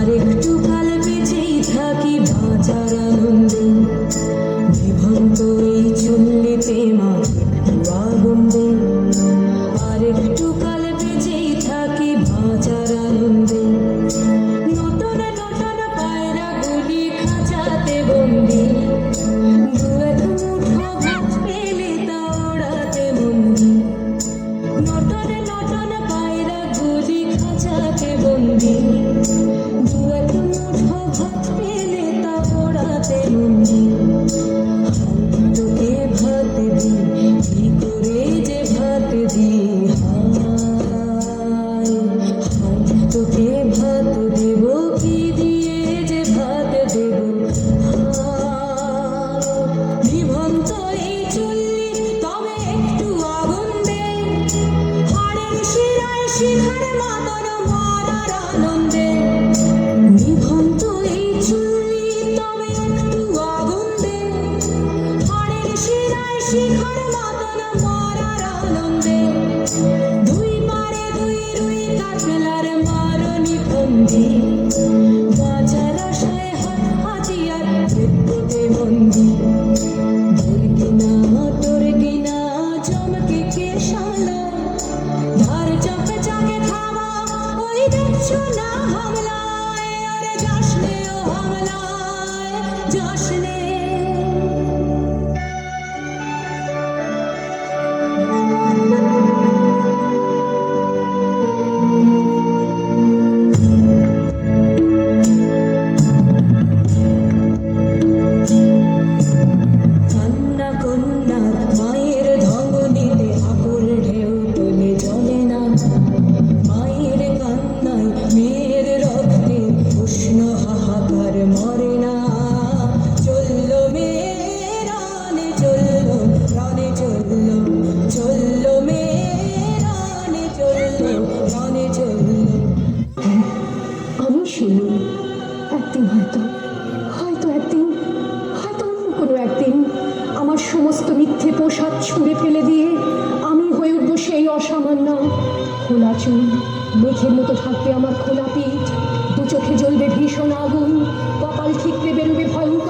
আর একটু কাল বেঁচেই থাকি বাঁচার আনন্দে। বিভন্ত এই চুল্লিতে মা আগুন্দে আর একটু কাল বেঁচেই থাকি বাঁচার আনন্দে। নতুন নতুন পায়রা গুলি খাঁচাতে বন্দি। নটন নটন পায়রা গুলি খাঁচাতে বন্দি। same deal. বন্দি বই কিনা তোর কিনা চমকে কে শালা? শিউলি একদিন হয়তো হয়তো একদিন, হয়তো অন্য কোনো একদিন আমার সমস্ত মিথ্যে পোশাক ছুঁড়ে ফেলে দিয়ে আমি হয়ে উঠবো সেই অসামান্য খোলা চুল, মেঘের মতো থাকবে আমার খোলা পিঠ, দু চোখে জ্বলবে ভীষণ আগুন, কপাল ঠিকরে বেরোবে ভয়ঙ্কর